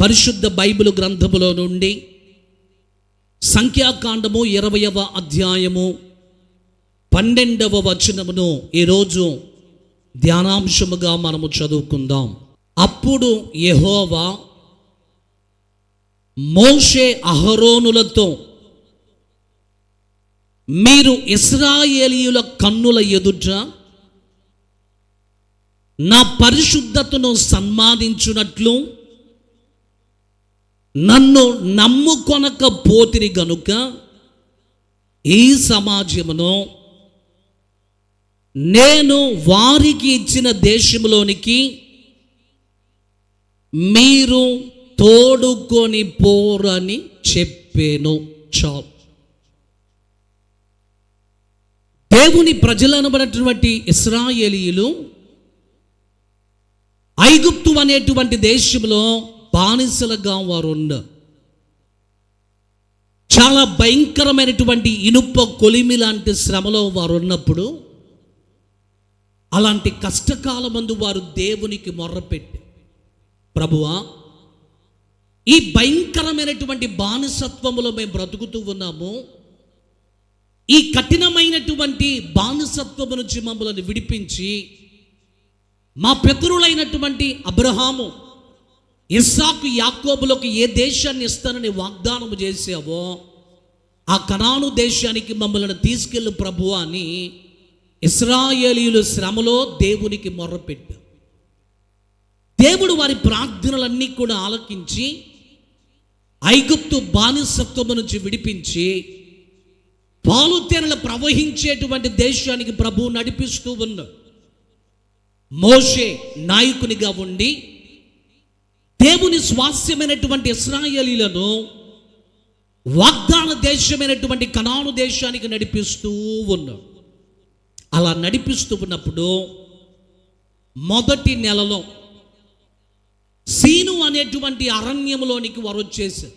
పరిశుద్ధ బైబిల్ గ్రంథములో నుండి సంఖ్యాకాండము ఇరవయవ అధ్యాయము పన్నెండవ వచనమును ఈరోజు ధ్యానాంశముగా మనము చదువుకుందాం. అప్పుడు యహోవా మోషే అహరోనులతో మీరు ఇస్రాయేలీయుల కన్నుల ఎదుట నా పరిశుద్ధతను సన్మానించినట్లు నన్ను నమ్ముకొనక పోతిరి గనుక ఈ సమాజమును నేను వారికి ఇచ్చిన దేశంలోనికి మీరు తోడుకొని పోరని చెప్పాను. చాలు. దేవుని ప్రజలు అనబడినటువంటి ఇస్రాయేలీయులు ఐగుప్తు అనేటువంటి దేశంలో బానిసలుగా వారు ఉన్నారు చాలా భయంకరమైనటువంటి ఇనుప కొలిమి లాంటి శ్రమలో వారు ఉన్నప్పుడు అలాంటి కష్టకాలమందు వారు దేవునికి మొర్రపెట్టి. ప్రభువా ఈ భయంకరమైనటువంటి బానిసత్వములో మేము బ్రతుకుతూ ఉన్నాము. ఈ కఠినమైనటువంటి బానిసత్వము నుంచి మమ్మల్ని విడిపించి మా పితరులైనటువంటి అబ్రహాము ఇస్సాకు యాకోబులకు ఏ దేశాన్ని ఇస్తానని వాగ్దానం చేసావో ఆ కనాను దేశానికి మమ్మల్ని తీసుకెళ్ళు ప్రభు అని ఇస్రాయేలీయులు శ్రమలో దేవునికి మొర్రపెట్టారు దేవుడు వారి ప్రార్థనలన్నీ కూడా ఆలకించి ఐగుప్తు బానిసత్వము నుంచి విడిపించి పాలు ప్రవహించేటువంటి దేశానికి ప్రభువు నడిపిస్తూ ఉన్నాడు. మోషే నాయకునిగా ఉండి దేవుని స్వాస్యమైనటువంటి ఇస్రాయేలీలను వాగ్దాన దేశమైనటువంటి కనాను దేశానికి నడిపిస్తూ ఉన్నాడు. అలా నడిపిస్తూ ఉన్నప్పుడు మొదటి నెలలో సీను అనేటువంటి అరణ్యంలోనికి వారు వచ్చేసారు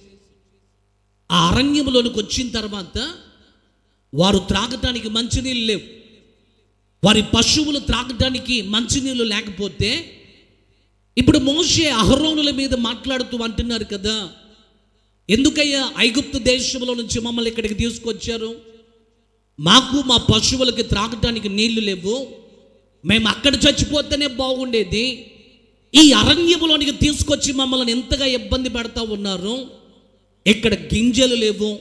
ఆ అరణ్యంలోనికి వచ్చిన తర్వాత వారు త్రాగటానికి మంచినీళ్ళు లేవు. వారి పశువులు త్రాగటానికి మంచినీళ్ళు లేకపోతే ఇప్పుడు మోషే అహరోనుల మీద మాట్లాడుతూ అంటున్నారు కదా ఎందుకయ్యా ఐగుప్తు దేశంలో నుంచి మమ్మల్ని ఇక్కడికి తీసుకొచ్చారు? మాకు మా పశువులకి త్రాగటానికి నీళ్ళు లేవు. మేము అక్కడ చచ్చిపోతేనే బాగుండేది. ఈ అరణ్యములోనికి తీసుకొచ్చి మమ్మల్ని ఎంతగా ఇబ్బంది పెడతా ఉన్నారు? ఇక్కడ గింజలు లేవు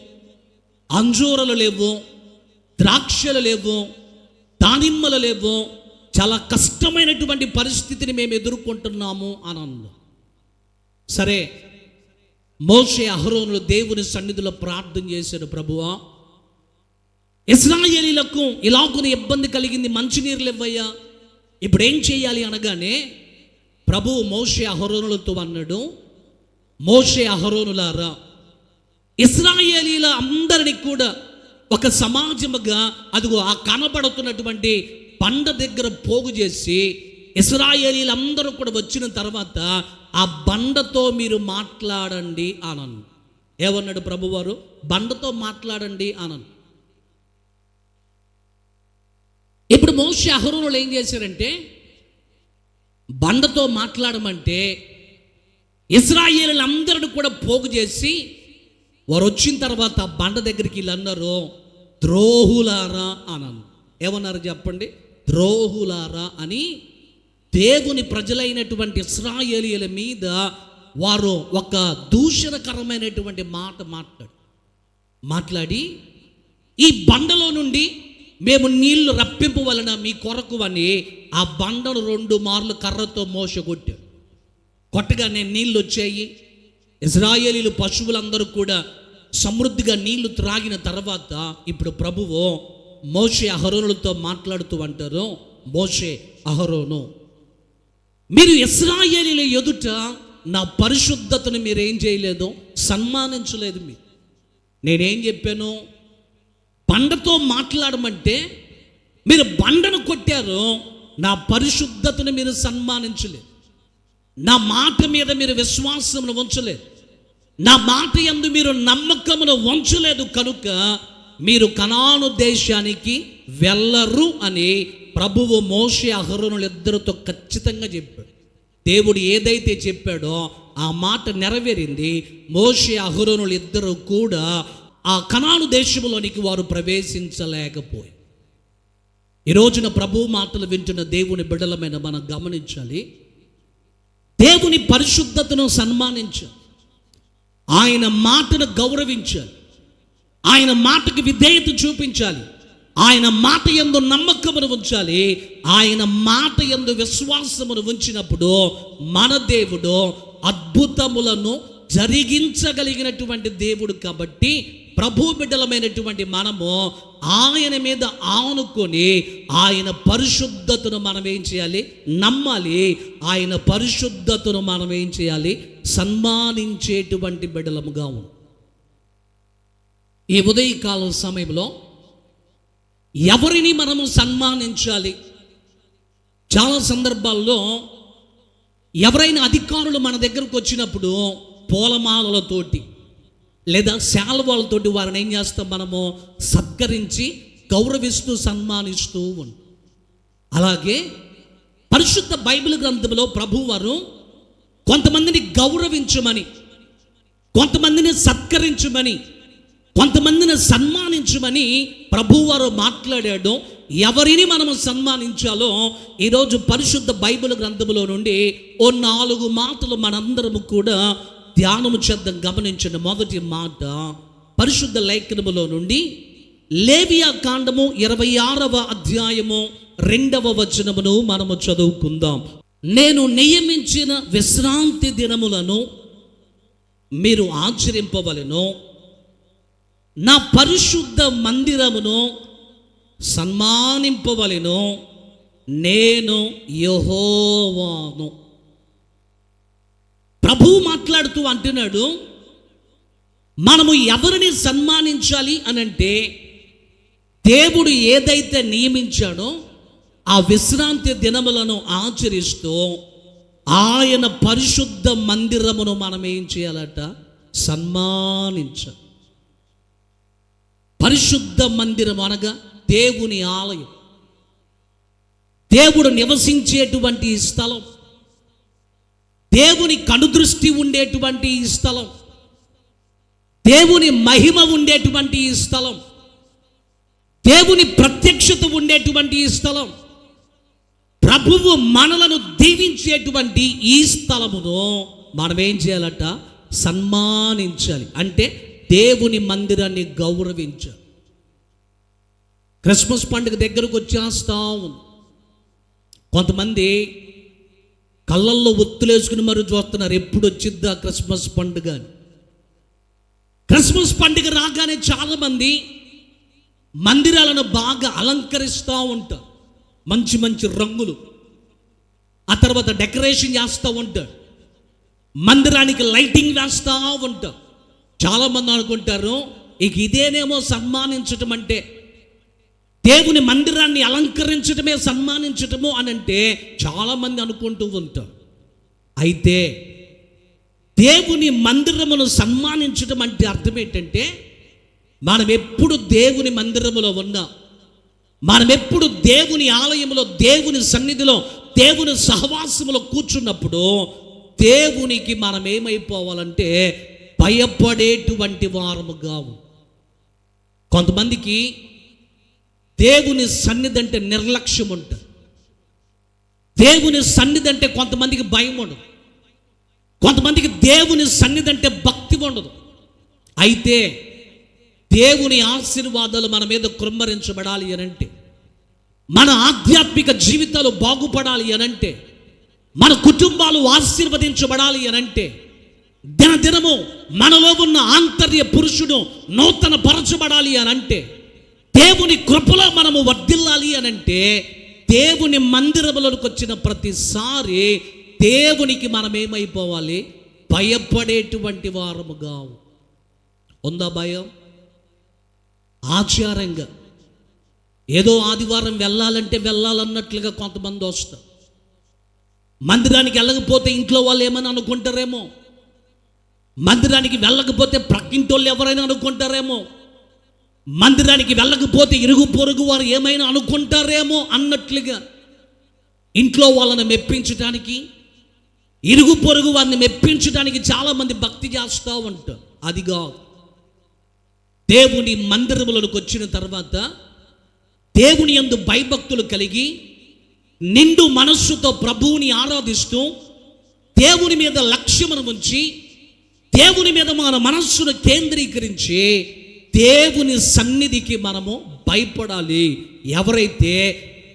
అంజూరలు లేవు ద్రాక్షలు లేవు దానిమ్మలు లేవు చాలా కష్టమైనటువంటి పరిస్థితిని మేము ఎదుర్కొంటున్నాము అని సరే మోషే అహరోనులు దేవుని సన్నిధిలో ప్రార్థన చేశాడు ప్రభువా. ఇస్రాయేలీలకు కొన్ని ఇబ్బంది కలిగింది మంచినీరు ఇవ్వయ్యా. ఇప్పుడు ఏం చేయాలి అనగానే ప్రభు మోషే అహరోనులతో అన్నాడు మోషే అహరోనులారా ఇస్రాయేలీల అందరినీ కూడా ఒక సమాజముగా అదిగో ఆ కనబడుతున్నటువంటి బండ దగ్గర పోగు చేసి ఇస్రాయేలీలందరూ కూడా వచ్చిన తర్వాత ఆ బండతో మీరు మాట్లాడండి అనను. ఏమన్నాడు ప్రభువారు? బండతో మాట్లాడండి అనను. ఇప్పుడు మోషి అహరోనులు ఏం చేశారంటే బండతో మాట్లాడమంటే ఇస్రాయేలీలందరిని కూడా పోగు చేసి వారు వచ్చిన తర్వాత ఆ బండ దగ్గరికి వీళ్ళు అన్నారు ద్రోహులారా అన్నాను ఏమన్నారు చెప్పండి? ద్రోహులారా అని దేవుని ప్రజలైనటువంటి ఇస్రాయేలీల మీద వారు ఒక దూషణకరమైనటువంటి మాట మాట్లాడు. మాట్లాడి ఈ బండలో నుండి మేము నీళ్ళు రప్పింపు వలన మీ కొరకు అని ఆ బండను రెండు మార్లు కర్రతో మోసగొట్టాడు కొట్టగానే నీళ్ళు వచ్చాయి. ఇజ్రాయేలీలు పశువులందరూ కూడా సమృద్ధిగా నీళ్ళు త్రాగిన తర్వాత ఇప్పుడు ప్రభువు మోషే అహరోనులతో మాట్లాడుతూ అంటారు మోషే అహరోను మీరు ఇస్రాయేలీల ఎదుట నా పరిశుద్ధతను మీరేం చేయలేదు సన్మానించలేదు మీరు. నేనేం చెప్పాను? బండతో మాట్లాడమంటే మీరు బండను కొట్టారు నా పరిశుద్ధతను మీరు సన్మానించలేదు. నా మాట మీద మీరు విశ్వాసమును ఉంచలేదు. నా మాట ఎందు మీరు నమ్మకమును ఉంచలేదు కనుక మీరు కనాను దేశానికి వెళ్ళరు అని ప్రభువు మోషే అహరోనులు ఇద్దరితో ఖచ్చితంగా చెప్పాడు. దేవుడు ఏదైతే చెప్పాడో ఆ మాట నెరవేరింది. మోషే అహరోనులు ఇద్దరు కూడా ఆ కనాను దేశంలోనికి వారు ప్రవేశించలేకపోయి ఈ రోజున ప్రభు మాటలు వింటున్న దేవుని బిడలమైన మనం గమనించాలి. దేవుని పరిశుద్ధతను సన్మానించాలి. ఆయన మాటను గౌరవించాలి. ఆయన మాటకి విధేయత చూపించాలి. ఆయన మాట ఎందు నమ్మకమును ఉంచాలి. ఆయన మాట ఎందు విశ్వాసమును ఉంచినప్పుడు మన దేవుడు అద్భుతములను జరిగించగలిగినటువంటి దేవుడు కాబట్టి ప్రభు బిడ్డలమైనటువంటి మనము ఆయన మీద ఆనుకొని ఆయన పరిశుద్ధతను మనం ఏం చేయాలి? నమ్మాలి. ఆయన పరిశుద్ధతను మనం ఏం చేయాలి? సన్మానించేటువంటి బిడ్డలముగా ఉంది ఈ ఉదయకాల సమయంలో ఎవరిని మనము సన్మానించాలి? చాలా సందర్భాల్లో ఎవరైనా అధికారులు మన దగ్గరకు వచ్చినప్పుడు పూలమాలలతోటి లేదా శాల్వాలతోటి వారిని ఏం చేస్తాం మనము? సత్కరించి గౌరవిస్తూ సన్మానిస్తూ ఉంటాం. అలాగే పరిశుద్ధ బైబిల్ గ్రంథంలో ప్రభువారు కొంతమందిని గౌరవించమని కొంతమందిని సత్కరించమని కొంతమందిని సన్మానించమని ప్రభువారు మాట్లాడాడు. ఎవరిని మనము సన్మానించాలో ఈరోజు పరిశుద్ధ బైబిల్ గ్రంథములో నుండి ఓ నాలుగు మాటలు మనందరము కూడా ధ్యానము చేద్దాం గమనించిన మొదటి మాట పరిశుద్ధ లేఖనములో నుండి లేవియా కాండము ఇరవై ఆరవ అధ్యాయము రెండవ వచనమును మనము చదువుకుందాం. నేను నియమించిన విశ్రాంతి దినములను మీరు ఆచరింపవలను. నా పరిశుద్ధ మందిరమును సన్మానింపవలను నేను యహోవాను. ప్రభు మాట్లాడుతూ అంటున్నాడు మనము ఎవరిని సన్మానించాలి అనంటే దేవుడు ఏదైతే నియమించాడో ఆ విశ్రాంతి దినములను ఆచరిస్తూ ఆయన పరిశుద్ధ మందిరమును మనం ఏం చేయాలట? సన్మానించాలి. పరిశుద్ధ మందిరం అనగా దేవుని ఆలయం. దేవుడు నివసించేటువంటి ఈ స్థలం. దేవుని కనుదృష్టి ఉండేటువంటి ఈ స్థలం. దేవుని మహిమ ఉండేటువంటి ఈ స్థలం. దేవుని ప్రత్యక్షత ఉండేటువంటి ఈ స్థలం. ప్రభువు మనలను దీవించేటువంటి ఈ స్థలమును మనం ఏం చేయాలట? సన్మానించాలి. అంటే దేవుని మందిరాన్ని గౌరవించాలి క్రిస్మస్ పండుగ దగ్గరకు వచ్చేస్తా. ఉంది కొంతమంది కళ్ళల్లో ఒత్తులేసుకుని మరి చూస్తున్నారు ఎప్పుడు వచ్చిద్దా క్రిస్మస్ పండుగ అని. క్రిస్మస్ పండుగ రాగానే చాలామంది మందిరాలను బాగా అలంకరిస్తూ ఉంటారు. మంచి మంచి రంగులు. ఆ తర్వాత డెకరేషన్ చేస్తూ ఉంటారు. మందిరానికి లైటింగ్ వేస్తూ ఉంటారు. చాలామంది అనుకుంటారు ఇక ఇదేనేమో సన్మానించటం అంటే దేవుని మందిరాన్ని అలంకరించటమే సన్మానించటము అని అంటే చాలామంది అనుకుంటూ ఉంటారు. అయితే దేవుని మందిరమును సన్మానించటం అంటే అర్థం ఏంటంటే మనం ఎప్పుడు దేవుని మందిరములో ఉన్నాం మనం ఎప్పుడు దేవుని ఆలయంలో దేవుని సన్నిధిలో దేవుని సహవాసములో కూర్చున్నప్పుడు దేవునికి మనం ఏమైపోవాలంటే భయపడేటువంటి వారముగా కొంతమందికి దేవుని సన్నిధి అంటే నిర్లక్ష్యం ఉంటుంది దేవుని సన్నిధి అంటే కొంతమందికి భయం ఉండదు కొంతమందికి దేవుని సన్నిధి అంటే భక్తి ఉండదు. అయితే దేవుని ఆశీర్వాదాలు మన మీద కృమ్మరించబడాలి అనంటే మన ఆధ్యాత్మిక జీవితాలు బాగుపడాలి అనంటే మన కుటుంబాలు ఆశీర్వదించబడాలి అనంటే దినదినము మనలో ఉన్న ఆంతర్య పురుషుడు నూతన పరచబడాలి అని అంటే దేవుని కృపలో మనము వర్ధిల్లాలి అంటే దేవుని మందిరములకు వచ్చిన ప్రతిసారి దేవునికి మనం ఏమైపోవాలి భయపడేటువంటి వారముగా ఉందా భయం? ఆచారంగా ఏదో ఆదివారం వెళ్ళాలంటే వెళ్ళాలన్నట్లుగా కొంతమంది వస్తారు. మందిరానికి వెళ్ళకపోతే ఇంట్లో వాళ్ళు ఏమని అనుకుంటారేమో? మందిరానికి వెళ్ళకపోతే ప్రక్కింటోళ్ళు ఎవరైనా అనుకుంటారేమో? మందిరానికి వెళ్ళకపోతే ఇరుగు పొరుగు వారు ఏమైనా అనుకుంటారేమో అన్నట్లుగా ఇంట్లో వాళ్ళని మెప్పించడానికి ఇరుగు పొరుగు వారిని మెప్పించడానికి చాలామంది భక్తి చేస్తూ ఉంటారు. అదిగా దేవుని మందిరములకు వచ్చిన తర్వాత దేవుని యందు భయభక్తులు కలిగి నిండు మనస్సుతో ప్రభువుని ఆరాధిస్తూ దేవుని మీద లక్ష్యమును ఉంచి దేవుని మీద మన మనస్సును కేంద్రీకరించి దేవుని సన్నిధికి మనము భయపడాలి. ఎవరైతే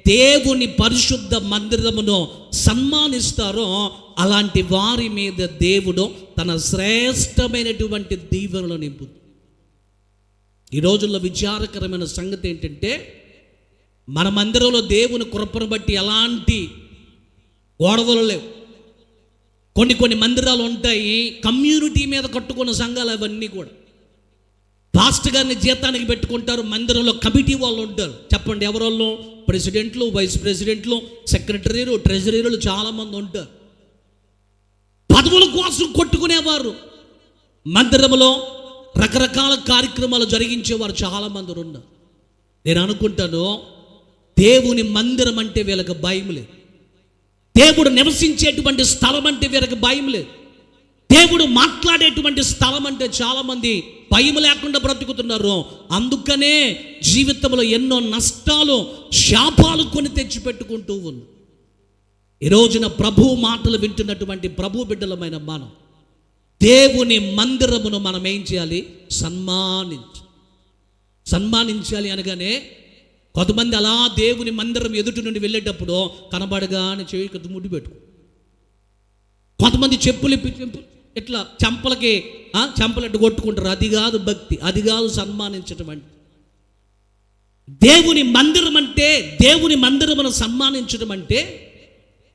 దేవుని పరిశుద్ధ మందిరమును సన్మానిస్తారో అలాంటి వారి మీద దేవుడు తన శ్రేష్టమైనటువంటి దీవెనలు నింపుతుంది. ఈ రోజుల్లో విచారకరమైన సంగతి ఏంటంటే మన మందిరంలో దేవుని కృపను బట్టి ఎలాంటి గొడవలు లేవు. కొన్ని కొన్ని మందిరాలు ఉంటాయి కమ్యూనిటీ మీద కట్టుకున్న సంఘాలు అవన్నీ కూడా. పాస్ట్ గారిని జీతానికి పెట్టుకుంటారు మందిరంలో కమిటీ వాళ్ళు ఉంటారు. చెప్పండి ఎవరోళ్ళు? ప్రెసిడెంట్లు వైస్ ప్రెసిడెంట్లు సెక్రటరీలు ట్రెజరీలు చాలామంది ఉంటారు. పదవుల కోసం కొట్టుకునేవారు. మందిరంలో రకరకాల కార్యక్రమాలు జరిగించేవారు చాలామంది ఉన్నారు. నేను అనుకుంటాను దేవుని మందిరం అంటే వీళ్ళకి భయం లేదు. దేవుడు నివసించేటువంటి స్థలం అంటే వీరికి భయం లేదు. దేవుడు మాట్లాడేటువంటి స్థలం అంటే చాలామంది భయం లేకుండా బ్రతుకుతున్నారు. అందుకనే జీవితంలో ఎన్నో నష్టాలు శాపాలు కొని తెచ్చిపెట్టుకుంటూ ఉంది ఈ రోజున ప్రభు మాటలు వింటున్నటువంటి ప్రభు బిడ్డలమైన మనం దేవుని మందిరమును మనం ఏం చేయాలి? సన్మానించ సన్మానించాలి అనగానే కొంతమంది అలా దేవుని మందిరం ఎదుటి నుండి వెళ్ళేటప్పుడు కనబడగానే చేయి ముడి పెట్టుకో. కొంతమంది చెప్పులు చెంపు ఇట్లా చెంపలకి ఆ, చెంపలట్టు కొట్టుకుంటారు. అది కాదు భక్తి అది కాదు సన్మానించటం అంటే. దేవుని మందిరం అంటే దేవుని మందిరమును సన్మానించడం అంటే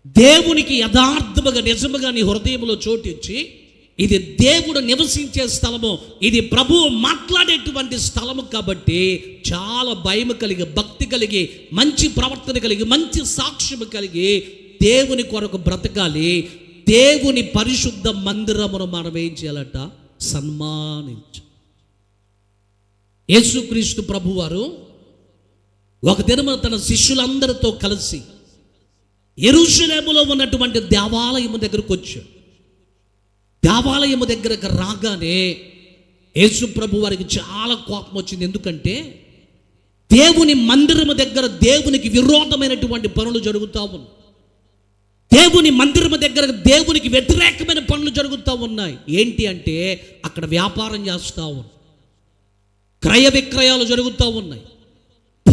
దేవునికి యథార్థముగా నిజముగా నీ హృదయంలో చోటిచ్చి ఇది దేవుడు నివసించే స్థలము. ఇది ప్రభువు మాట్లాడేటువంటి స్థలము కాబట్టి చాలా భయం కలిగి భక్తి కలిగి మంచి ప్రవర్తన కలిగి మంచి సాక్ష్యము కలిగి దేవుని కొరకు బ్రతకాలి. దేవుని పరిశుద్ధ మందిరమును మనం ఏం చేయాలట? సన్మానించు. యేసుక్రీస్తు ప్రభువారు ఒక దినమున తన శిష్యులందరితో కలిసి ఎరుషులేములో ఉన్నటువంటి దేవాలయము దగ్గరకు వచ్చాడు. దేవాలయము దగ్గరకు రాగానే యేసు ప్రభు వారికి చాలా కోపం వచ్చింది. ఎందుకంటే దేవుని మందిరము దగ్గర దేవునికి విరోధమైనటువంటి పనులు జరుగుతూ ఉన్నాయి దేవుని మందిరము దగ్గర దేవునికి వ్యతిరేకమైన పనులు జరుగుతూ ఉన్నాయి. ఏంటి అంటే అక్కడ వ్యాపారం చేస్తూ ఉన్నారు క్రయ విక్రయాలు జరుగుతూ ఉన్నాయి.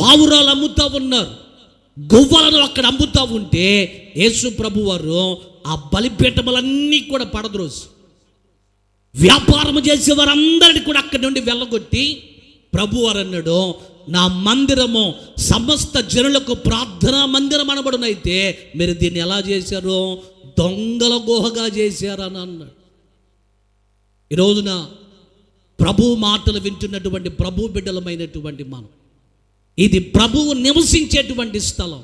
పావురాలు అమ్ముతూ ఉన్నారు. గువ్వలను అక్కడ అమ్ముతూ ఉంటే యేసు ప్రభు వారు ఆ బలిపీఠములన్నీ కూడా పడద్రోసి వ్యాపారం చేసే వారందరినీ కూడా అక్కడి నుండి వెళ్ళగొట్టి ప్రభు అన్నాడు నా మందిరము సమస్త జనులకు ప్రార్థనా మందిరం అనబడునైతే మీరు దీన్ని ఎలా చేశారు? దొంగల గుహగా చేశారని అన్నాడు. ఈ రోజున ప్రభు మాటలు వింటున్నటువంటి ప్రభు బిడ్డలమైనటువంటి మనం ఇది ప్రభువు నివసించేటువంటి స్థలం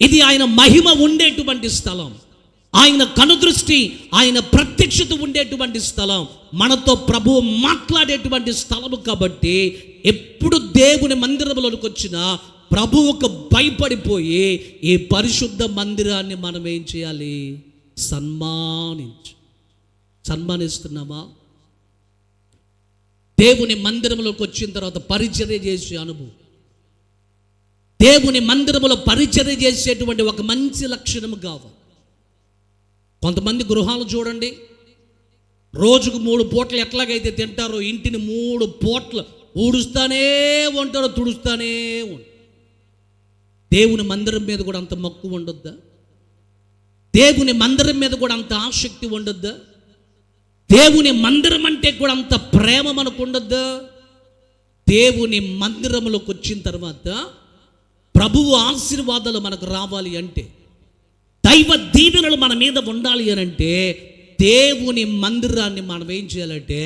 ఇది ఆయన మహిమ ఉండేటువంటి స్థలం. ఆయన కనుదృష్టి ఆయన ప్రత్యక్షత ఉండేటువంటి స్థలం. మనతో ప్రభువు మాట్లాడేటువంటి స్థలము కాబట్టి ఎప్పుడు దేవుని మందిరంలోకి వచ్చినా ప్రభువుకు భయపడిపోయి ఈ పరిశుద్ధ మందిరాన్ని మనం ఏం చేయాలి? సన్మానించు. సన్మానిస్తున్నామా? దేవుని మందిరంలోకి వచ్చిన తర్వాత పరిచర్య చేసే అనుభవం. దేవుని మందిరములో పరిచర్య చేసేటువంటి ఒక మంచి లక్షణము కావాలి. కొంతమంది గృహాలు చూడండి. రోజుకు మూడు పూటలు ఎట్లాగైతే తింటారో ఇంటిని మూడు పూటలు ఊడుస్తానే ఉంటారో తుడుస్తానే ఉంటారు దేవుని మందిరం మీద కూడా అంత మక్కువ ఉండొద్దా? దేవుని మందిరం మీద కూడా అంత ఆసక్తి ఉండొద్దా? దేవుని మందిరం అంటే కూడా అంత ప్రేమ మనకు ఉండొద్దా? దేవుని మందిరంలోకి వచ్చిన తర్వాత ప్రభువు ఆశీర్వాదాలు మనకు రావాలి అంటే దైవ దీవెనలు మన మీద ఉండాలి అని అంటే దేవుని మందిరాన్ని మనం ఏం చేయాలంటే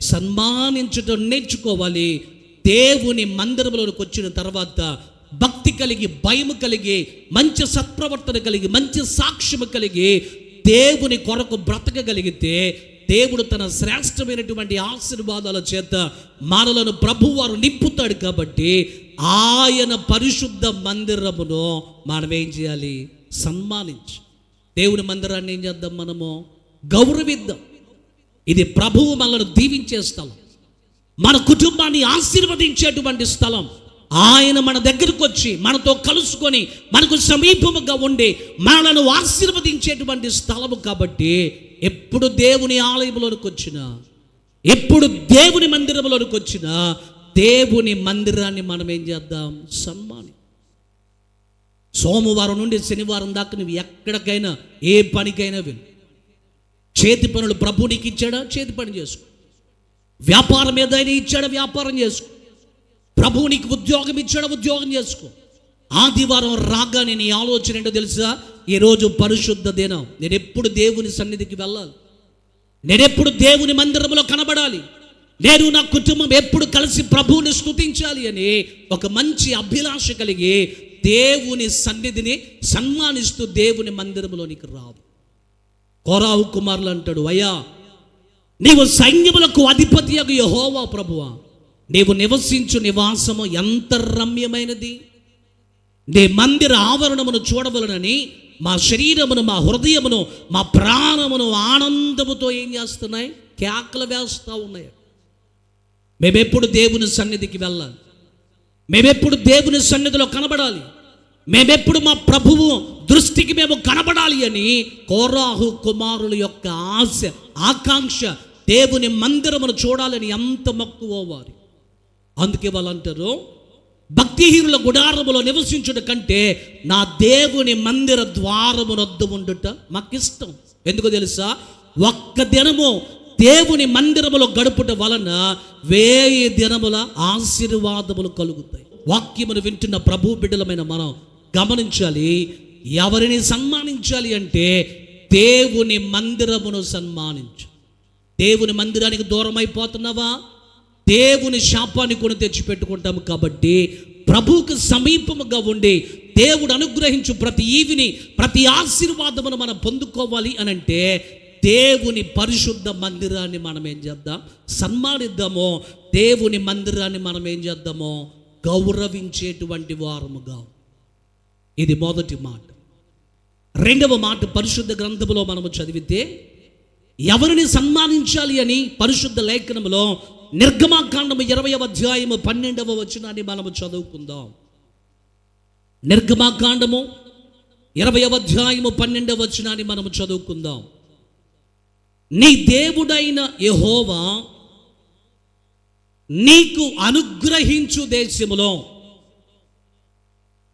సన్మానించడం నేర్చుకోవాలి. దేవుని మందిరంలోకి వచ్చిన తర్వాత భక్తి కలిగి భయం కలిగి మంచి సత్ప్రవర్తన కలిగి మంచి సాక్ష్యము కలిగి దేవుని కొరకు బ్రతకగలిగితే దేవుడు తన శ్రేష్టమైనటువంటి ఆశీర్వాదాల చేత మనలను ప్రభువారు నింపుతాడు కాబట్టి ఆయన పరిశుద్ధ మందిరమును మనం ఏం చేయాలి? సన్మానించి. దేవుని మందిరాన్ని ఏం చేద్దాం మనము? గౌరవిద్దాం. ఇది ప్రభువు మనల్ని దీవించే స్థలం. మన కుటుంబాన్ని ఆశీర్వదించేటువంటి స్థలం. ఆయన మన దగ్గరకు వచ్చి మనతో కలుసుకొని మనకు సమీపముగా ఉండి మనలను ఆశీర్వదించేటువంటి స్థలము కాబట్టి ఎప్పుడు దేవుని ఆలయంలోనికి వచ్చినా ఎప్పుడు దేవుని మందిరంలోనికి వచ్చినా దేవుని మందిరాన్ని మనం ఏం చేద్దాం? సన్మాని సోమవారం నుండి శనివారం దాకా నువ్వు ఎక్కడికైనా ఏ పనికైనా వెళ్ళు. చేతి పనులు ప్రభు నీకు ఇచ్చాడా? చేతి పని చేసుకో. వ్యాపారం ఏదైనా ఇచ్చాడా? వ్యాపారం చేసుకో. ప్రభు నీకు ఉద్యోగం ఇచ్చాడా? ఉద్యోగం చేసుకో. ఆదివారం రాగానే నీ ఆలోచన ఏంటో తెలుసా? ఈరోజు పరిశుద్ధ దినం. నేను ఎప్పుడు దేవుని సన్నిధికి వెళ్ళాలి. నేనెప్పుడు దేవుని మందిరంలో కనబడాలి. నేను నా కుటుంబం ఎప్పుడు కలిసి ప్రభువుని స్థుతించాలి అని ఒక మంచి అభిలాష కలిగి దేవుని సన్నిధిని సన్మానిస్తూ దేవుని మందిరంలోనికి రావు. కోరావు కుమారులు అంటాడు అయ్యా నీవు సైన్యములకు అధిపతి అగు యహోవా ప్రభువా నీవు నివసించు నివాసము ఎంత రమ్యమైనది? నీ మందిర ఆవరణమును చూడవలనని మా శరీరమును మా హృదయమును మా ప్రాణమును ఆనందముతో ఏం చేస్తున్నాయి? కేకలు వేస్తూ ఉన్నాయి. మేమెప్పుడు దేవుని సన్నిధికి వెళ్ళాలి. మేమెప్పుడు దేవుని సన్నిధిలో కనబడాలి. మేమెప్పుడు మా ప్రభువు దృష్టికి మేము కనబడాలి అని కోరాహు కుమారుల యొక్క ఆశ ఆకాంక్ష దేవుని మందిరమును చూడాలని ఎంత మక్కువ వారి. అందుకే వాళ్ళు అంటారు భక్తిహీనుల గుడారములో నివసించుట కంటే నా దేవుని మందిర ద్వారమునొద్దు ఉండుట మాకు ఇష్టం ఎందుకో తెలుసా? ఒక్క దినము దేవుని మందిరములో గడుపుట వలన వేయి దినముల ఆశీర్వాదములు కలుగుతాయి. వాక్యమును వింటున్న ప్రభు బిడ్డలమైన మనం గమనించాలి. ఎవరిని సన్మానించాలి అంటే దేవుని మందిరమును సన్మానించు. దేవుని మందిరానికి దూరం అయిపోతున్నావా దేవుని శాపాన్ని కొని తెచ్చిపెట్టుకుంటాము కాబట్టి ప్రభువుకు సమీపముగా ఉండి దేవుడు అనుగ్రహించు ప్రతి ఈవిని ప్రతి ఆశీర్వాదమును మనం పొందుకోవాలి అని అంటే దేవుని పరిశుద్ధ మందిరాన్ని మనం ఏం చేద్దాం? సన్మానిద్దామో. దేవుని మందిరాన్ని మనం ఏం చేద్దామో? గౌరవించేటువంటి వారముగా. ఇది మొదటి మాట. రెండవ మాట పరిశుద్ధ గ్రంథములో మనము చదివితే ఎవరిని సన్మానించాలి అని పరిశుద్ధ లేఖనములో నిర్గమాకాండము ఇరవై అధ్యాయము పన్నెండవ వచనాన్ని మనము చదువుకుందాం. నిర్గమాకాండము ఇరవై అధ్యాయము పన్నెండవ వచనాన్ని మనము చదువుకుందాం. నీ దేవుడైన యహోవా నీకు అనుగ్రహించు దేశములో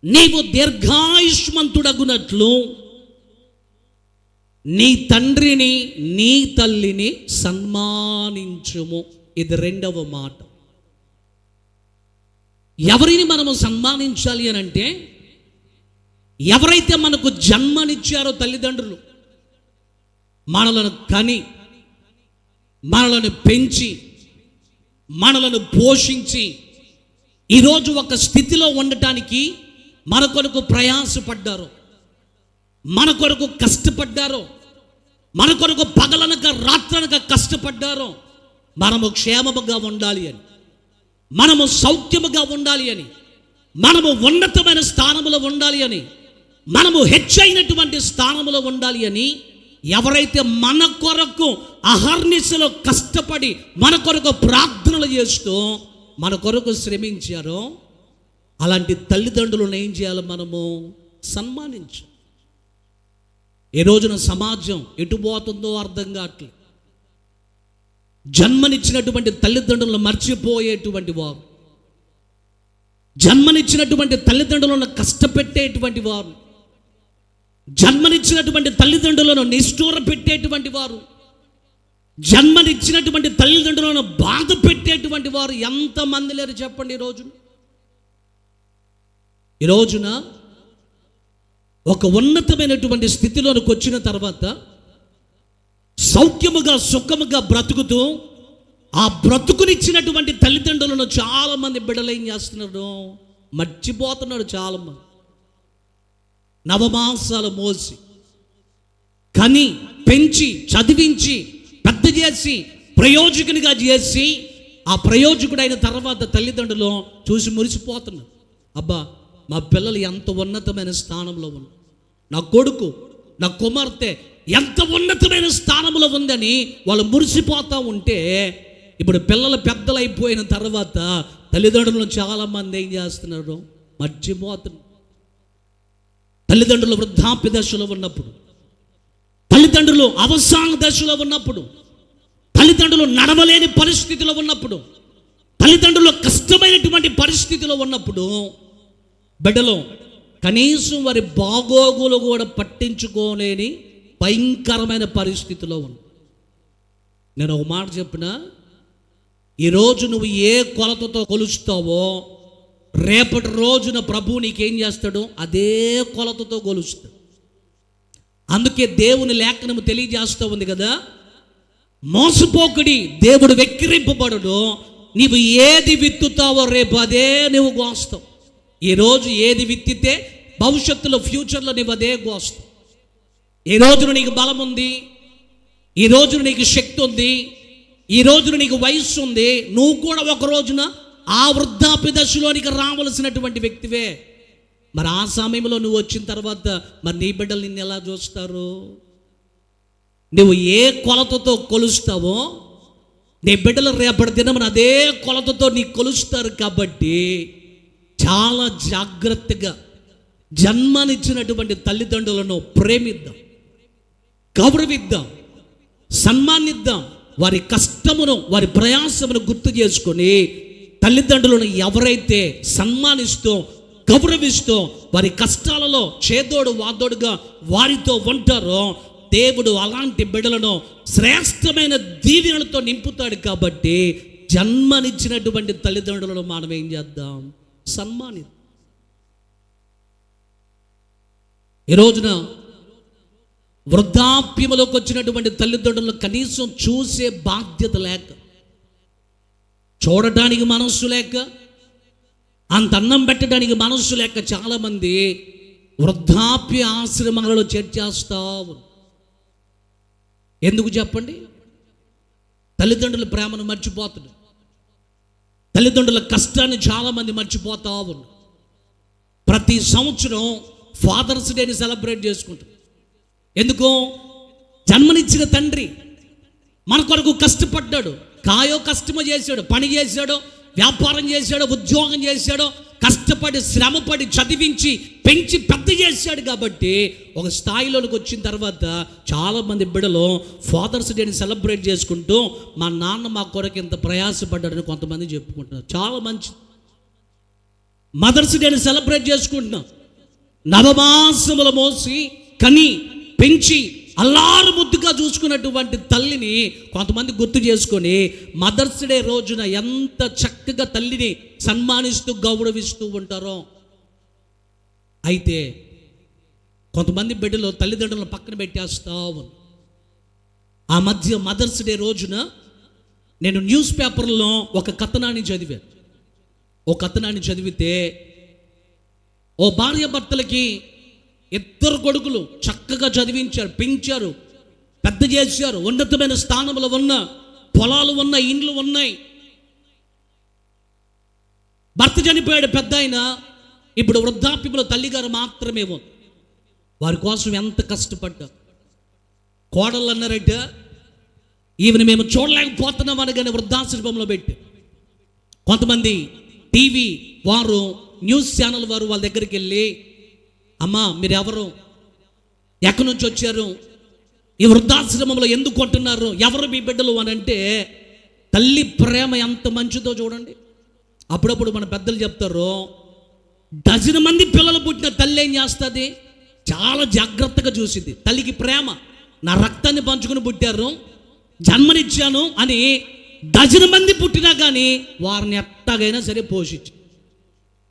నీవు దీర్ఘాయుష్మంతుడగునట్లు నీ తండ్రిని నీ తల్లిని సన్మానించుము. ఇది రెండవ మాట. ఎవరిని మనము సన్మానించాలి అని అంటే ఎవరైతే మనకు జన్మనిచ్చారో తల్లిదండ్రులు మనలను కని మనలను పెంచి మనలను పోషించి ఈరోజు ఒక స్థితిలో ఉండటానికి మన కొరకు ప్రయాసపడ్డారు. మన కొరకు కష్టపడ్డారు. మన కొరకు పగలనక రాత్రనక కష్టపడ్డారు. మనము క్షేమముగా ఉండాలి అని మనము సౌఖ్యముగా ఉండాలి అని మనము ఉన్నతమైన స్థానములో ఉండాలి అని మనము హెచ్చైనటువంటి స్థానములో ఉండాలి అని ఎవరైతే మన కొరకు అహర్నిశలో కష్టపడి మన కొరకు ప్రార్థనలు చేస్తూ మన కొరకు శ్రమించారో అలాంటి తల్లిదండ్రులను ఏం చేయాలి మనము? సన్మానించు. ఈ రోజున సమాజం ఎటు పోతుందో అర్థం కావట్లేదు జన్మనిచ్చినటువంటి తల్లిదండ్రులను మర్చిపోయేటువంటి వారు. జన్మనిచ్చినటువంటి తల్లిదండ్రులను కష్టపెట్టేటువంటి వారు. జన్మనిచ్చినటువంటి తల్లిదండ్రులను నిష్ఠూర పెట్టేటువంటి వారు. జన్మనిచ్చినటువంటి తల్లిదండ్రులను బాధ పెట్టేటువంటి వారు ఎంతమంది లేరు చెప్పండి ఈరోజు ఈ రోజున ఒక ఉన్నతమైనటువంటి స్థితిలోనికి వచ్చిన తర్వాత సౌఖ్యముగా సుఖముగా బ్రతుకుతూ ఆ బ్రతుకునిచ్చినటువంటి తల్లిదండ్రులను చాలామంది బిడ్డలు ఏం చేస్తున్నారు. మర్చిపోతున్నాడు చాలామంది. నవమాసాలు మోసి కని పెంచి చదివించి పెద్ద చేసి ప్రయోజకునిగా చేసి ఆ ప్రయోజకుడైన తర్వాత తల్లిదండ్రులు చూసి మురిసిపోతున్నారు. అబ్బా మా పిల్లలు ఎంత ఉన్నతమైన స్థానంలో ఉన్నారు. నా కొడుకు నా కుమార్తె ఎంత ఉన్నతమైన స్థానంలో ఉందని వాళ్ళు మురిసిపోతూ ఉంటే ఇప్పుడు పిల్లలు పెద్దలైపోయిన తర్వాత తల్లిదండ్రులను చాలామంది ఏం చేస్తున్నారు? మర్చిపోతున్నారు. తల్లిదండ్రులు వృద్ధాప్య దశలో ఉన్నప్పుడు తల్లిదండ్రులు అవసాన దశలో ఉన్నప్పుడు తల్లిదండ్రులు నడవలేని పరిస్థితిలో ఉన్నప్పుడు తల్లిదండ్రులు కష్టమైనటువంటి పరిస్థితిలో ఉన్నప్పుడు బిడ్డలో కనీసం వారి బాగోగులు కూడా పట్టించుకోలేని భయంకరమైన పరిస్థితిలో ఉంది నేను ఒక మాట చెప్పిన ఈరోజు నువ్వు ఏ కొలతతో కొలుస్తావో రేపటి రోజున ప్రభువు నీకేం చేస్తాడు అదే కొలతతో గొలుస్తాడు. అందుకే దేవుని లేఖనము తెలియజేస్తూ ఉంది కదా మోసపోకుడి దేవుడు వెక్కిరింపబడడు నీవు ఏది విత్తుతావో రేపు అదే నువ్వు గోస్తావు. ఈరోజు ఏది విత్తితే భవిష్యత్తులో ఫ్యూచర్లో నువ్వు అదే కోస్తావు ఈ రోజున నీకు బలం ఉంది ఈ రోజున నీకు శక్తి ఉంది ఈ రోజున నీకు వయస్సు ఉంది నువ్వు కూడా ఒక రోజున ఆ వృద్ధాప్య దశలోనికి రావలసినటువంటి వ్యక్తివే. మరి ఆ సమయంలో నువ్వు వచ్చిన తర్వాత మరి నీ బిడ్డలు నిన్ను ఎలా చూస్తారు? నువ్వు ఏ కొలతతో కొలుస్తావో నీ బిడ్డలు రేపటి దినం అదే కొలతతో నీ కొలుస్తారు కాబట్టి చాలా జాగ్రత్తగా జన్మనిచ్చినటువంటి తల్లిదండ్రులను ప్రేమిద్దాం గౌరవిద్దాం సన్మానిద్దాం. వారి కష్టమును వారి ప్రయాసమును గుర్తు చేసుకొని తల్లిదండ్రులను ఎవరైతే సన్మానిస్తూ గౌరవిస్తూ వారి కష్టాలలో చేదోడు వాదోడుగా వారితో ఉంటారో దేవుడు అలాంటి బిడ్డలను శ్రేష్టమైన దీవెనలతో నింపుతాడు కాబట్టి జన్మనిచ్చినటువంటి తల్లిదండ్రులను మనం ఏం చేద్దాం? సన్మాని ఈ రోజున వృద్ధాప్యములోకి వచ్చినటువంటి తల్లిదండ్రులను కనీసం చూసే బాధ్యత లేక చూడటానికి మనస్సు లేక అంత అన్నం పెట్టడానికి మనస్సు లేక చాలామంది వృద్ధాప్య ఆశ్రమాలలో చేర్చేస్తావు ఎందుకు చెప్పండి? తల్లిదండ్రుల ప్రేమను మర్చిపోతుంది తల్లిదండ్రుల కష్టాన్ని చాలామంది మర్చిపోతా ఉన్నారు. ప్రతి సంవత్సరం ఫాదర్స్ డేని సెలబ్రేట్ చేసుకుంటారు. ఎందుకు? జన్మనిచ్చిన తండ్రి మన కొరకు కష్టపడ్డాడు. కాయో కష్టమో చేశాడు పని చేశాడో వ్యాపారం చేశాడో ఉద్యోగం చేశాడో కష్టపడి శ్రమపడి చదివించి పెంచి పెద్ద చేశాడు కాబట్టి ఒక స్థాయిలోకి వచ్చిన తర్వాత చాలామంది బిడ్డలు ఫాదర్స్ డేని సెలబ్రేట్ చేసుకుంటూ మా నాన్న మా కొరకు ఇంత ప్రయాసపడ్డాడని కొంతమంది చెప్పుకుంటున్నారు. చాలా మంచి మదర్స్ డేని సెలబ్రేట్ చేసుకుంటున్నాం. నవమాసముల మోసి కని పెంచి అల్లారు ముద్దుగా చూసుకున్నటువంటి తల్లిని కొంతమంది గుర్తు చేసుకొని మదర్స్ డే రోజున ఎంత చక్కగా తల్లిని సన్మానిస్తూ గౌరవిస్తూ ఉంటారో అయితే కొంతమంది బిడ్డలు తల్లిదండ్రులను పక్కన పెట్టేస్తా ఉన్నారు. ఆ మధ్య మదర్స్ డే రోజున నేను న్యూస్ పేపర్లో ఒక కథనాన్ని చదివాను ఒక కథనాన్ని చదివితే ఓ భార్య భర్తలకి ఇద్దరు కొడుకులు చక్కగా చదివించారు పెంచారు పెద్ద చేశారు. ఉన్నతమైన స్థానంలో ఉన్న పొలాలు ఉన్న ఇండ్లు ఉన్నాయి. భర్త చనిపోయాడు పెద్ద ఆయన. ఇప్పుడు వృద్ధాప్యంలో తల్లిగారు మాత్రమే ఉంది వారి కోసం ఎంత కష్టపడ్డా కోడళ్ళు అన్నారట ఈవెన మేము చూడలేకపోతున్నాం అనగానే వృద్ధాశ్రమంలో పెట్టి. కొంతమంది టీవీ వారు న్యూస్ ఛానల్ వారు వాళ్ళ దగ్గరికి వెళ్ళి అమ్మా మీరు ఎవరు ఎక్కడి నుంచి వచ్చారు? ఈ వృద్ధాశ్రమంలో ఎందుకు కొంటున్నారు? ఎవరు మీ బిడ్డలు అని అంటే తల్లి ప్రేమ ఎంత మంచిదో చూడండి. అప్పుడప్పుడు మన పెద్దలు చెప్తారు డజన్ మంది పిల్లలు పుట్టిన తల్లి ఏం చేస్తుంది? చాలా జాగ్రత్తగా చూసింది. తల్లికి ప్రేమ నా రక్తాన్ని పంచుకుని పుట్టారు జన్మనిచ్చాను అని డజన్ మంది పుట్టినా కానీ వారిని ఎట్టాగైనా సరే పోషించి.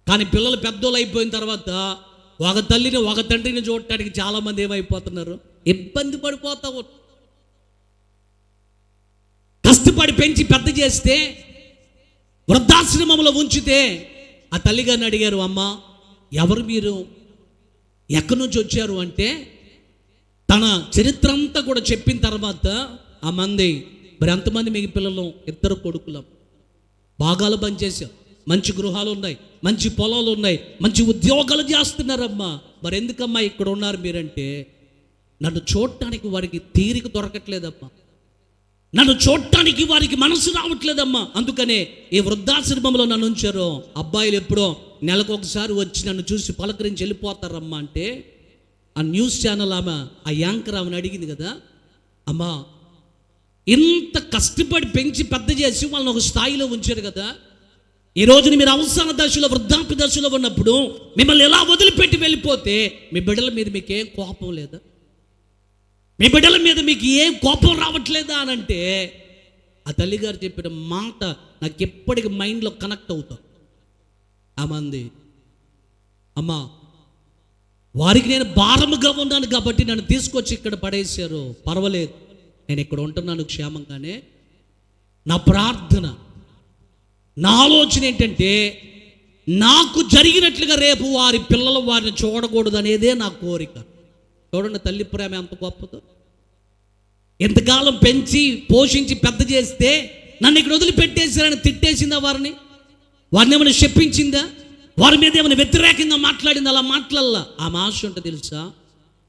కానీ పిల్లలు పెద్దోళ్ళు అయిపోయిన తర్వాత ఒక తల్లిని ఒక తండ్రిని చూడటానికి చాలామంది ఏమైపోతున్నారు? ఇబ్బంది పడిపోతావు. కష్టపడి పెంచి పెద్ద చేస్తే వృద్ధాశ్రమంలో ఉంచితే ఆ తల్లిగారిని అడిగారు అమ్మ ఎవరు మీరు? ఎక్కడి నుంచి వచ్చారు? అంటే తన చరిత్ర అంతా కూడా చెప్పిన తర్వాత ఆ మంది మరి ఎంతమంది మీకు పిల్లలు? ఇద్దరు కొడుకులం. భాగాలు పనిచేశారు. మంచి గృహాలు ఉన్నాయి మంచి పొలాలు ఉన్నాయి మంచి ఉద్యోగాలు చేస్తున్నారమ్మా. మరి ఎందుకమ్మా ఇక్కడ ఉన్నారు మీరంటే నన్ను చూడటానికి వారికి తీరిక దొరకట్లేదమ్మా. నన్ను చూడటానికి వారికి మనసు రావట్లేదమ్మా. అందుకనే ఈ వృద్ధాశ్రమంలో నన్ను ఉంచారు. అబ్బాయిలు ఎప్పుడో నెలకు ఒకసారి వచ్చి నన్ను చూసి పలకరించి వెళ్ళిపోతారమ్మా అంటే ఆ న్యూస్ ఛానల్ ఆమె ఆ యాంకర్ ఆమెను అడిగింది కదా అమ్మా ఇంత కష్టపడి పెంచి పెద్ద చేసి వాళ్ళని ఒక స్థాయిలో ఉంచారు కదా ఈ రోజున మీరు అవసర దశలో వృద్ధాప్య దశలో ఉన్నప్పుడు మిమ్మల్ని ఎలా వదిలిపెట్టి వెళ్ళిపోతే మీ బిడ్డల మీద మీకు ఏం కోపం లేదా? మీ బిడ్డల మీద మీకు ఏం కోపం రావట్లేదా అని అంటే ఆ తల్లిగారు చెప్పిన మాట నాకు ఎప్పటికీ మైండ్లో కనెక్ట్ అవుతాం. ఆమంది అమ్మా వారికి నేను భారముగా ఉన్నాను కాబట్టి నన్ను తీసుకొచ్చి ఇక్కడ పడేశారు. పర్వాలేదు. నేను ఇక్కడ ఉంటున్నాను క్షేమంగానే. నా ప్రార్థన నా ఆలోచన ఏంటంటే నాకు జరిగినట్లుగా రేపు వారి పిల్లలు వారిని చూడకూడదు అనేదే నా కోరిక. చూడండి తల్లి ప్రేమ ఎంత గొప్పదో. ఎంతకాలం పెంచి పోషించి పెద్ద చేస్తే నన్ను ఇక్కడ వదిలిపెట్టేశారని తిట్టేసిందా వారిని? వారిని ఏమైనా చెప్పించిందా? వారి మీద ఏమైనా వ్యతిరేకంగా మాట్లాడిందా? అలా మాట్లాడలా. ఆ మాష ఉంటే తెలుసా?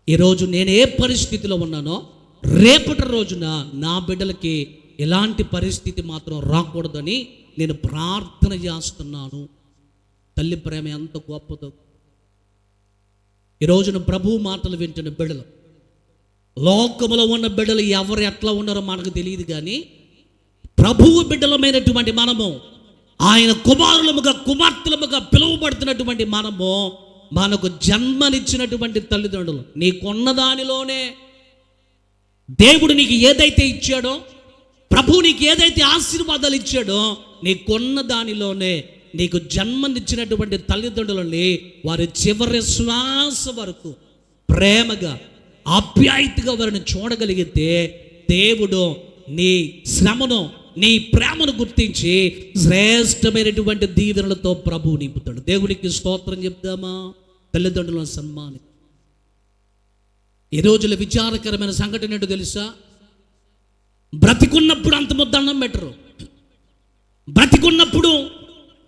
ఈరోజు నేను ఏ పరిస్థితిలో ఉన్నానో రేపటి రోజున నా బిడ్డలకి ఎలాంటి పరిస్థితి మాత్రం రాకూడదని నేను ప్రార్థన చేస్తున్నాను. తల్లి ప్రేమ ఎంత గొప్పదో. ఈ రోజున ప్రభు మాటలు వింటున్న బిడ్డలు లోకములో ఉన్న బిడ్డలు ఎవరు ఎట్లా ఉన్నారో మనకు తెలియదు కానీ ప్రభువు బిడ్డలమైనటువంటి మనము ఆయన కుమారులముగా కుమార్తెలముగా పిలువబడుతున్నటువంటి మనము మనకు జన్మనిచ్చినటువంటి తల్లిదండ్రులు. నీకున్న దానిలోనే దేవుడు నీకు ఏదైతే ఇచ్చాడో ప్రభు నీకు ఏదైతే ఆశీర్వాదాలు ఇచ్చాడో నీకున్న దానిలోనే నీకు జన్మనిచ్చినటువంటి తల్లిదండ్రులని వారి చివరి శ్వాస వరకు ప్రేమగా ఆప్యాయతగా వారిని చూడగలిగితే దేవుడు నీ శ్రమను నీ ప్రేమను గుర్తించి శ్రేష్టమైనటువంటి దీవెనలతో ప్రభువు నింపుతాడు. దేవునికి స్తోత్రం చెప్దామా? తల్లిదండ్రులను సన్మాని. ఈ రోజుల విచారకరమైన సంఘటన ఏంటో తెలుసా? బ్రతికున్నప్పుడు అంత ముద్దన్నం పెట్టరు. బ్రతికున్నప్పుడు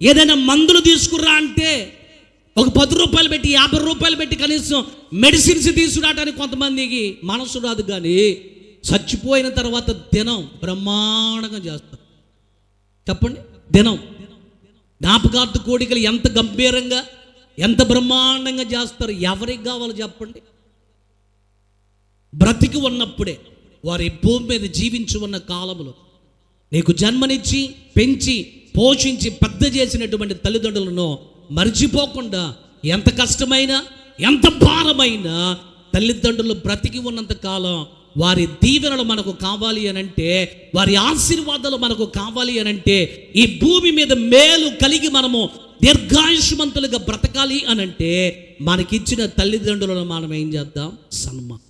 ఏదైనా మందులు తీసుకురా అంటే ఒక పది రూపాయలు పెట్టి యాభై రూపాయలు పెట్టి కనీసం మెడిసిన్స్ తీసుకురావడానికి కొంతమందికి మనసు రాదు కానీ చచ్చిపోయిన తర్వాత దినం బ్రహ్మాండంగా చేస్తారు. చెప్పండి? దినం. జ్ఞాపకార్థ కోడికలు ఎంత గంభీరంగా ఎంత బ్రహ్మాండంగా చేస్తారు? ఎవరికి కావాలో చెప్పండి? బ్రతికి ఉన్నప్పుడే వారి భూమి మీద జీవించి ఉన్న కాలంలో నీకు జన్మనిచ్చి పెంచి పోషించి పెద్ద చేసినటువంటి తల్లిదండ్రులను మర్చిపోకుండా ఎంత కష్టమైనా ఎంత భారమైనా తల్లిదండ్రులు బ్రతికి ఉన్నంత కాలం వారి దీవెనలు మనకు కావాలి అని అంటే వారి ఆశీర్వాదాలు మనకు కావాలి అని అంటే ఈ భూమి మీద మేలు కలిగి మనము దీర్ఘాయుష్మంతులుగా బ్రతకాలి అని అంటే మనకిచ్చిన తల్లిదండ్రులను మనం ఏం చేద్దాం? సన్మానం.